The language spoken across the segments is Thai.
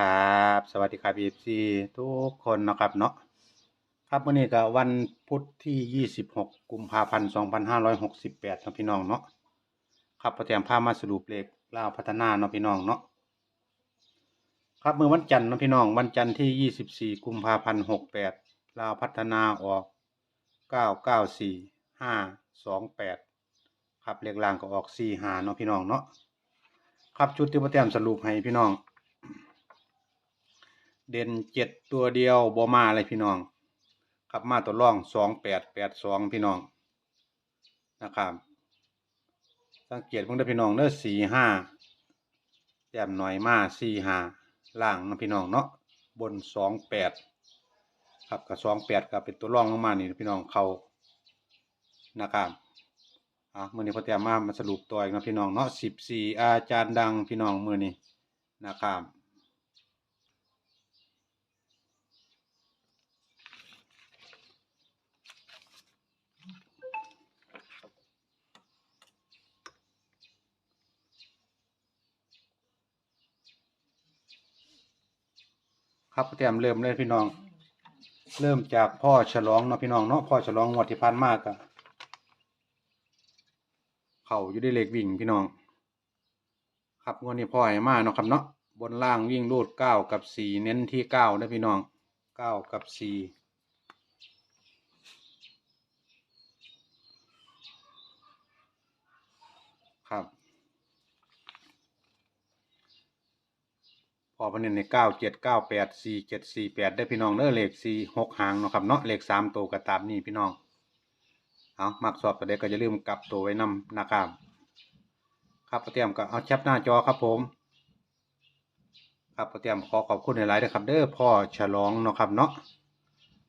ครับ สวัสดีครับ FC ทุกคนนะครับเนาะครับวันนี้ก็วันพุธที่ 26 กุมภาพันธ์ 2568เนาะพี่น้องเนาะครับประเตรียมพาพมาสรุปเลขล่าพัฒนาเนาะพี่น้องเนาะครับเมื่อวันจันทร์เนาะพี่น้องวันจันทร์ที่ 24 กุมภาพันธ์ 68ลาวพัฒนาออก 994 528 ครับเลขล่างก็ออก45เนาะพี่น้องเนาะครับชุดที่ประเตรียมสรุปให้พี่น้อง เด่นเจ็ดตัวเดียวบ่มาเลยพี่น้องครับมาตัวร่องสองแปดแปดสองพี่น้องนะครับ สังเกตเพิ่งได้พี่น้องเด้อสี่ห้าแต้มหน่อยมาสี่ห้าล่างนะพี่น้องเนาะบนสองแปดครับกับสองแปดกับเป็นตัวร่องลงมานี่พี่น้องเขานะครับอะมื่อนี้พอเตรียมมามาสรุปตัวอีกนะพี่น้องเนาะสิบสี่อาจารย์ดังพี่น้องมื่อนี้นะครับ ครับเตรียมเริ่มเลยพี่น้อง เริ่มจากพ่อฉลองเนาะพี่น้องเนาะพ่อฉลองงวดที่ผ่านมากอะเข่าอยู่ได้เลขวิ่งพี่น้อง ครับงวดนี้พ่อให้มาเนาะครับเนาะบนล่างวิ่งรูดเก้ากับสี่เน้นที่เก้านะพี่น้องเก้ากับสี่ครับ อพนเนในเก้าเจ็ดเก้าแปดสี่เจ็ดสี่แปดได้พี่น้องเด้อเลขสี่หกหางเนาะครับเนาะเลขสามตัวก็ตามนี่พี่น้องเอามักสอบตัวเด็กก็อย่าลืมกลับตัวไว้นำนะครับครับเตรียมก็เอาแคปหน้าจอครับผม ครับเตรียมขอขอบคุณในไลน์ด้วยครับเด้อพ่อฉลองเนาะครับเนาะ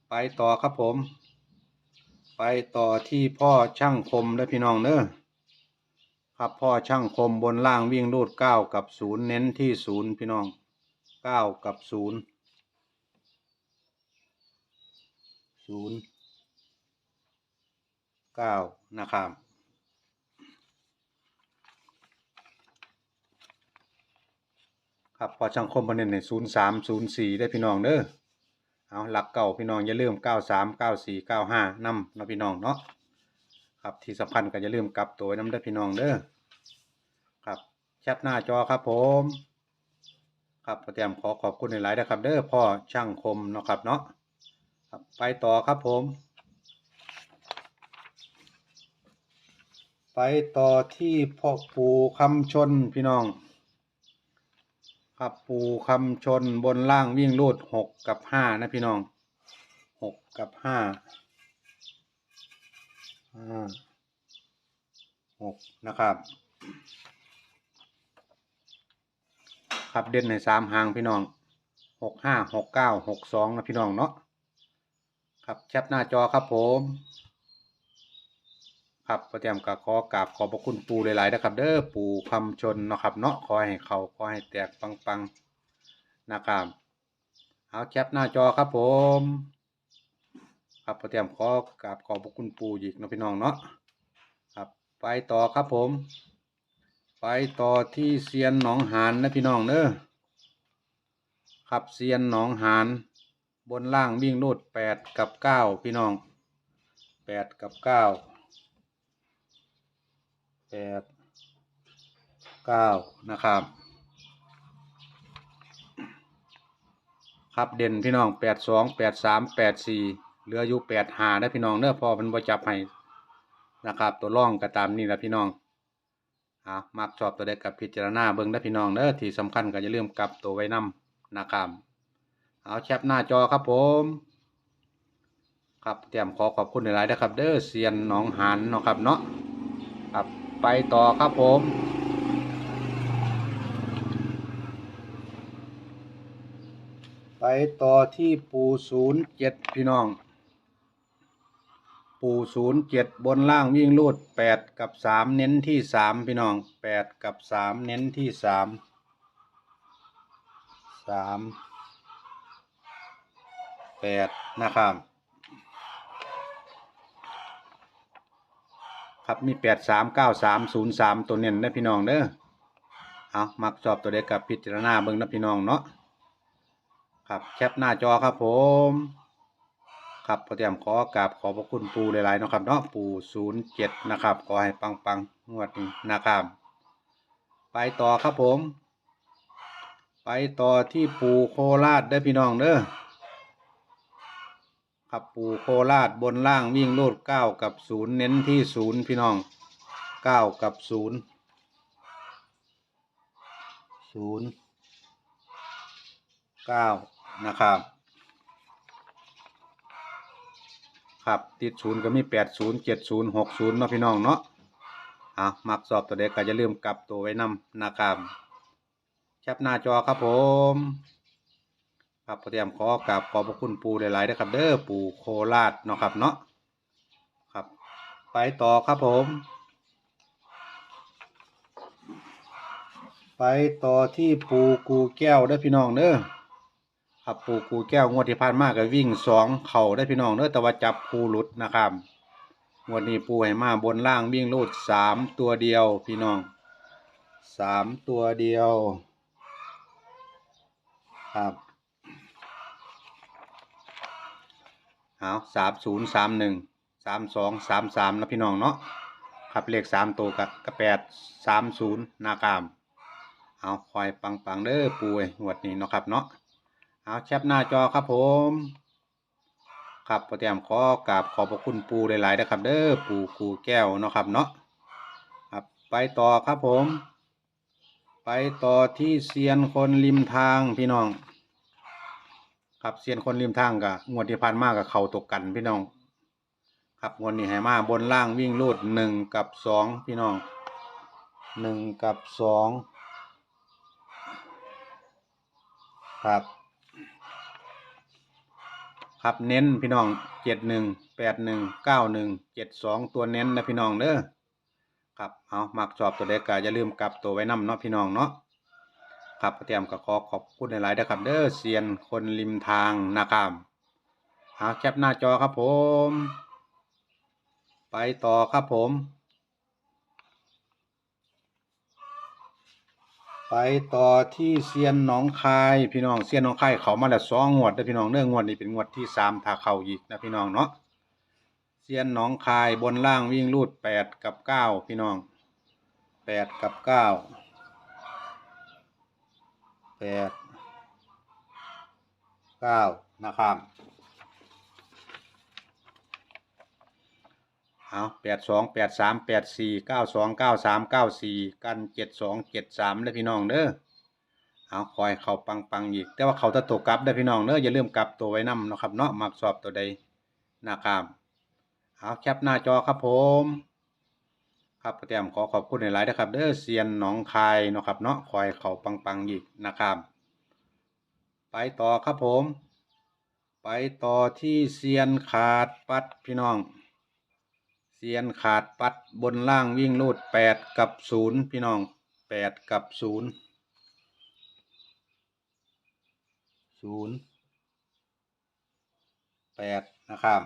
ไปต่อครับผม ไปต่อที่พ่อช่างคมเด้พี่น้องเด้อครับพ่อช่างคมบนล่างวิ่งรูดเก้ากับศูนย์เน้นที่ศูนย์พี่น้อง เก้ากับศูนย์ศูนย์เก้านะครับครับพอช่างคมประเด็นในศูนย์สามศูนย์สี่ได้พี่น้องเด้อเอาหลักเก่าพี่น้องอย่าลืมเก้าสามเก้าสี่เก้าห้านำนะพี่น้องเนาะครับที่สำคัญก็อย่าลืมกลับตัวน้ำเด้พี่น้องเด้อครับแคปหน้าจอครับผม ครับเตรียมขอขอบคุณในหลายๆนะครับ เด้อพ่อช่างคมเนาะครับเนาะครับไปต่อครับผม ไปต่อที่พ่อปู่คำชนพี่น้อง ครับปูคำชนบนล่างวิ่งรูดหกกับห้านะพี่น้องหกกับห้าห้าหกนะครับ ครับเด่นในสามหางพี่น้องหกห้าหกเก้าหกสองนะพี่น้องเนาะครับแคปหน้าจอครับผม ครับประเตรียมกับขอกราบขอบพระคุณปูหลายๆนะครับ เด้อปูคำชนเนาะครับ เนาะขอให้เขาขอให้แตกปังๆนะครับเอาแคปหน้าจอครับผม ครับประเตรียมขอกราบขอบพระคุณปูอีกนะพี่น้องเนาะครับไปต่อครับผม ไปต่อที่เซียนหนองหานนะพี่น้องเด้อครับเซียนหนองหานบนล่างวิ่งรูดแปดกับเก้าพี่น้องแปดกับเก้าแปดเก้านะครับครับเด่นพี่น้องแปดสองแปดสามแปดสี่เหลืออยู่แปดหาได้พี่น้องเน้อพอเป็นบ่จับให้นะครับ ตัวร่องก็ตามนี่แหละพี่น้อง อะมักชอบตัวใดกับพิจารณาเบิ่งได้พี่น้องเด้อที่สำคัญก็อย่าลืมกลับตัวไว้นำนะครับเอาแคปหน้าจอครับผมครับเตรียมขอขอบคุณหลายๆนะครับ เด้อเซียนหนองหานเนาะครับเนาะครับไปต่อครับผมไปต่อที่ปูศูนย์เจ็ดพี่น้อง ปูศูนย์เจ็ดบนล่างวิ่งรูดแปดกับสามเน้นที่สามพี่น้องแปดกับสามเน้นที่สามสามแปดนะครับ ครับมีแปดสามเก้าสามศูนย์สามตัวเน้นนะพี่น้องเด้อเอามักชอบตัวเด็กกับพิจารณาเบิ่งนะพี่น้องเนาะครับแคปหน้าจอครับผม ครับพอเตรียมขอกราบขอบพระคุณปูหลายๆเนาะครับเนาะปูศูนย์เจ็ดนะครับขอให้ปังปังๆงวดนี้นะครับ ไปต่อครับผม ไปต่อที่ปูโคราชเด้พี่น้องเด้อครับปูโคราชบนล่างวิ่งโลดเก้ากับศูนย์เน้นที่ศูนย์พี่น้องเก้ากับศูนย์ศูนย์เก้านะครับ ครับ ติดศูนย์ก็มีแปดศูนย์เจ็ดศูนย์หกศูนย์เนาะพี่น้องเนาะอะมักสอบตัวเด็กก็จะลืมกลับตัวไว้นำนะครับแคปหน้าจอครับผมครับเตรียมขอกราบขอบพระคุณปูหลายๆนะครับ เด้อปูโคราชเนาะครับเนาะครับ ไปต่อครับผม ไปต่อที่ปูกูแก้วเด้อพี่น้องเด้อ ครับปูกูแก้วงวดที่ผ่านมาก็วิ่งสองเข่าได้พี่น้องเด้อแต่ว่าจับคูหลุดนะครับงวดนี้ปูให้มาบนล่างวิ่งรูดสามตัวเดียวพี่น้องสามตัวเดียว ครับเอาสามศูนย์สามหนึ่งสามสองสามสามนะพี่น้องเนาะครับเลขสามตัวกับกระแปดสามศูนย์นากามเอาคอยปังปังๆเด้อปูไอ้งวดนี้เนาะครับเนาะ เอาแคปหน้าจอครับผมครับพอเตรียมขอกราบขอบพระคุณปูหลายๆนะครับ เด้อปูกูแก้วเนาะครับเนาะครับไปต่อครับผม ไปต่อที่เซียนคนริมทางพี่น้อง ครับเซียนคนริมทางกับงวดที่ผ่านมากับเขาตกกันพี่น้อง ครับงวดนี้ให้มาบนล่างวิ่งรูดหนึ่งกับสองพี่น้องหนึ่งกับสองครับ ครับเน้นพี่น้องเจ็ดหนึ่งแปดหนึ่งเก้าหนึ่งเจ็ดสองตัวเน้นนะพี่น้องเด้อครับเอามักชอบตัวเด็กก็อย่าลืมกลับตัวไว้นํเนาะพี่น้องเนาะครับเตรียมก็ขอขอบคุณหลายๆนะครับ เด้อเซียนคนริมทางนะครับเอาแคปหน้าจอครับผม ไปต่อครับผม ไปต่อที่เซียนหนองคายพี่น้องเซียนหนองคายเขามาแล้วสองงวดเด้อพี่น้องเด้องวดนี้เป็นงวดที่สามถ้าเข้าอีกนะพี่น้องเนาะเซียนหนองคายบนล่างวิ่งรูดแปดกับเก้าพี่น้องแปดกับเก้าแปดเก้านะครับ เอาแปดสองแปดสามแปดสี่เก้าสองเก้าสามเก้าสี่กันเจ็ดสองเจ็ดสามเลยพี่น้องเด้อเอาคอยเขาปังปังอีก แต่ว่าเขาจะตกกลับได้พี่น้องเด้ออย่าลืมกลับตัวไว้นำเนะครับเนาะมักสอบตัวใดนะครับเอาแคปหน้าจอครับผม ครับเตรียมขอขอบคุณหลายๆนะครับ เด้อเซียนหนองคายนะครับเนาะคอยเขาปังปังอีกนะครับ ไปต่อครับผม ไปต่อที่เซียนขาดปัดพี่น้อง ซียนขาดปัดบนล่างวิ่งลูดแปดกับศูนย์พี่น้องแปดกับศูนย์ศูนย์แปดนะครับ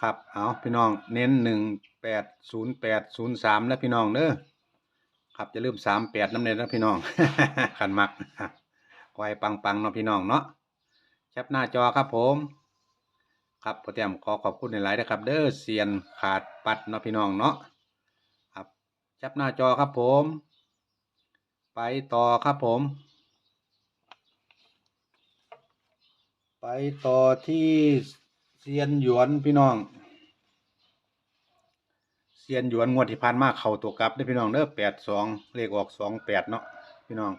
ครับเอาพี่น้องเน้นหนึ่งแปดศูนย์แปดศูนย์สามแล้วพี่น้องเด้อครับจะลืมสามแปดน้ำเน้นนะพี่น้องขันมักคอยปังปังๆเนาะพี่น้องเนาะแคปหน้าจอครับผม ครับพอเตรียมขอขอบคุณในไลน์นะครับ เด้อเซียนขาดปัดเนาะพี่น้องเนาะครับแคปหน้าจอครับผม ไปต่อครับผม ไปต่อที่เซียนหยวนพี่น้องเซียนหยวนงวดที่ผ่านมาเข้าตัวกลับได้พี่น้องเด้อแปดสองเลขออกสองแปดเนาะพี่น้อง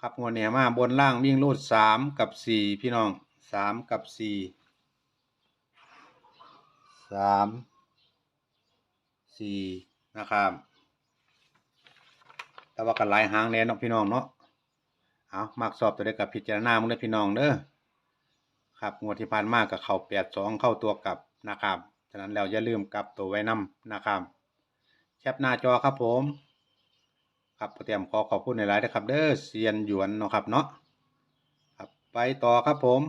ครับงวดเนี้มาบนล่างวิ่งรูดสามกับสี่พี่น้องสามกับสี่ สามสี่นะครับแต่ว่ากันหลายหางแน่นาะพี่น้องเนาะเอามักสอบตัวเด็กกับพิจารณามึงเด้อพี่น้องเด้อครับงวดที่ผ่านมากับเข่าแปดสองเข้าตัวกลับนะครับฉะนั้นแล้วอย่าลืมกลับตัวไว้นำนะครับแคปหน้าจอครับผม ครับเตรียมขอขอบคุณในไลน์นะครับ เด้อเซียนหยวนเนาะครับเนาะครับไปต่อครับผม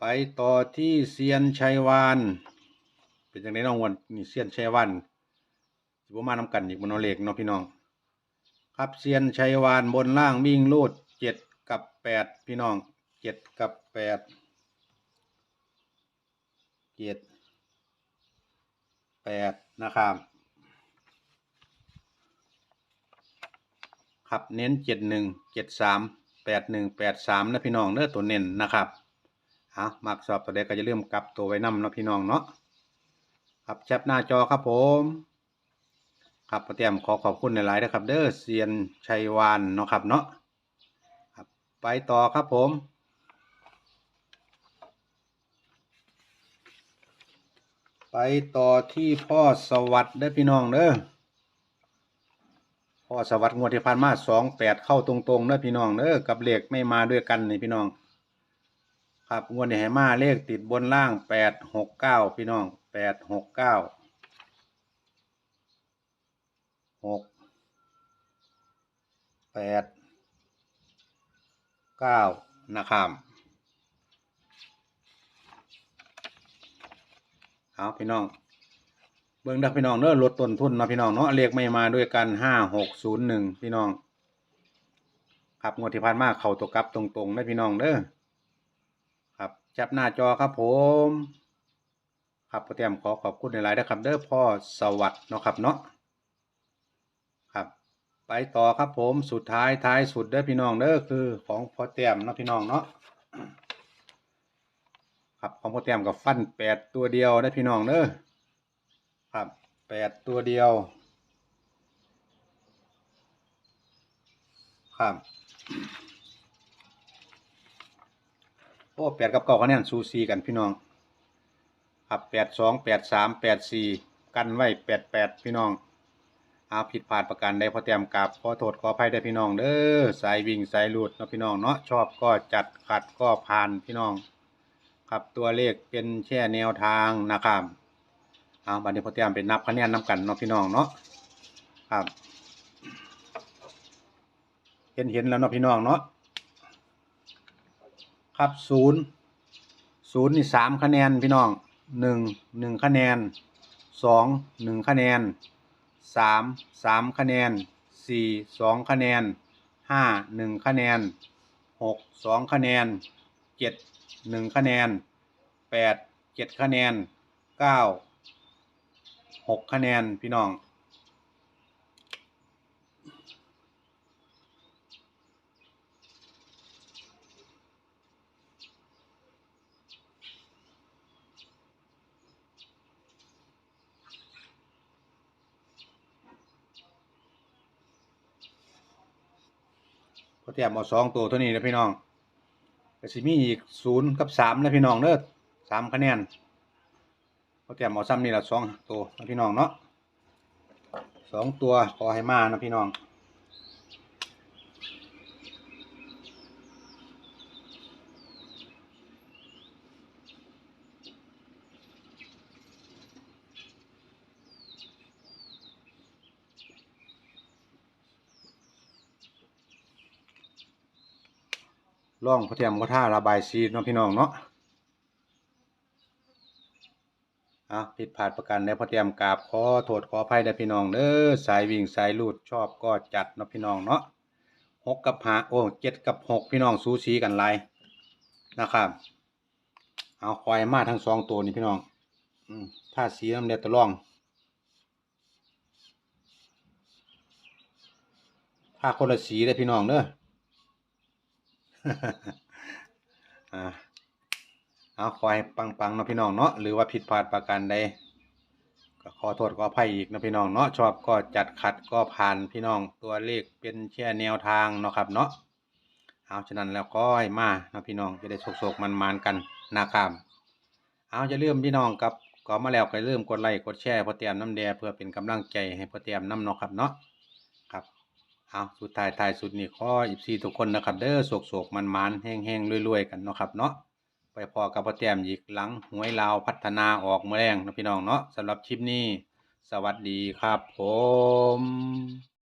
ไปต่อที่เซียนชัยวาน เป็นจังไดน้องวันนี่เซียนชัยวานสิบมานำกันอีกบนเอเลขเนาะพี่น้อง ครับเซียนชัยวานบนล่างวิ่งลูดเจ็ดกับแปดพี่น้องเจ็ดกับแปดเจ็ดแปดนะครับครับเน้นเจ็ดหนึ่งเจ็ดสามแปดหนึ่งแปดสามนะพี่น้องเนื้อตัวเน้นนะครับ อามักสอบตัวใดก็จะเริ่มกลับตัวไว้นำเนาะพี่น้องเนาะครับแชปหน้าจอครับผมครับพ่อเตรียมขอขอบคุณหลายๆนะครับ เด้อเซียนชัยวานเนาะครับเนาะครับไปต่อครับผมไปต่อที่พ่อสวัสดิ์เด้อพี่น้องเด้อพ่อสวัสดิ์งวดที่ผ่านมาสองแปดเข้าตรงๆเด้อพี่น้องเด้อกับเหลขไม่มาด้วยกันนี่พี่น้อง ครับงวดนี้ให้มาเลขติดบนล่างแปดหกเก้าพี่น้องแปดหกเก้าหกแปดเก้านะครับเอาพี่น้อง เบิ่งดักพี่น้องเด้อลดต้นทุนนาะพี่น้องเนาะเลขไม่มาด้วยกันห้าหกศูนย์หนึ่งพี่น้อง ครับงวดที่ผ่านมาเข้าตัวกลับตรงๆได้พี่น้องเด้อรับ จับหน้าจอครับผม ครับพ่อเตรียมขอขอบคุณในหลายนะครับเด้อพ่อสวัสดิ์เนาะครับเนาะครับไปต่อครับผมสุดท้ายท้ายสุดเด้อพี่น้องเด้อคือของพ่อเตรียมเนาะพี่น้องเนาะครับของพ่อเตรียมกับฟันแปดตัวเดียวได้อพี่น้องเด้อครับแปดตัวเดียวครับ โอ้แปดกับเก้าคะแนนซูซีกันพี่น้องครับแปดสองแปดสามแปดสี่กันไว้แปดแปดพี่น้องอาผิดพลาดประการใดพอเตรียมกราบขอโทษขออภัยได้พี่น้องเด้อสายวิ่งสายหลุดเนาะพี่น้องเนาะชอบก็จัดขัดก็ผ่านพี่น้อง ครับตัวเลขเป็นแค่แนวทางนะครับเอาบัดนี้พอเตรียมเป็นนับคะแนนน้ำกันเนาะพี่น้องเนาะครับ เห็นเห็นแล้วเนาะพี่น้องเนาะ ครับศูนย์ศูนย์นี่สามคะแนนพี่น้องหนึ่งหนึ่งคะแนนสองหนึ่งคะแนนสามสามคะแนนสี่สองคะแนนห้าหนึ่งคะแนนหกสองคะแนนเจ็ดหนึ่งคะแนนแปดเจ็ดคะแนนเก้าหกคะแนนพี่น้อง ก็เตรียมเอาสองตัวเท่านี้นะพี่น้องก็สิมีอีกศูนย์กับสามนะพี่น้องเด้อสามคะแนนเขาเตรียมเอาซ้ำนี่ละสองตัวนะพี่น้องเนาะสองตัวขอให้มานะพี่น้อง ล่องเขาเตรียมเขาท่าระบายซีดเนาะพี่น้องเนาะอะผิดพลาดประกันได้พอเตรียมกราบขอโทษขออภัยได้พี่น้องเด้อสายวิ่งสายลูดชอบก็จัดเนาะพี่น้องเนาะหกกับห้าโอ้เจ็ดกับหกพี่น้องสูสีกันไรนะครับเอาควายมาทั้งสองตัวนี่พี่น้องอืมถ้าสีน้ำเด็ดตะล่อง ถ้าคนละสีได้พี่น้องเด้อ เอาขอให้ปังๆเนาะพี่น้องเนาะหรือว่าผิดพลาดประการใดก็ขอโทษขออภัยอีกนะพี่น้องเนาะชอบก็จัดขัดก็ผ่านพี่น้องตัวเลขเป็นแค่แนวทางเนาะครับเนาะเอาฉะนั้นแล้วก็ให้มานะพี่น้องจะได้โศกๆมันๆกันนะครับเอาจะเริ่มพี่น้องกับก็มาแล้วก็อย่มกดไลค์กดแชร์พอเตรียมน้ำแดงเพื่อเป็นกำลังใจให้พอเตรียมน้ำเนาะครับเนาะ เอาสุดท้ายท้ายสุดนี่ข้ออีพีทุกคนนะครับเด้อโศกๆมันๆแห้งๆรวยๆกันเนาะครับเนาะไปพอกับพ่อแต้มอีกหลังหวยลาวพัฒนาออกเมื่อแรงนะพี่น้องเนาะสำหรับคลิปนี้ สวัสดีครับผม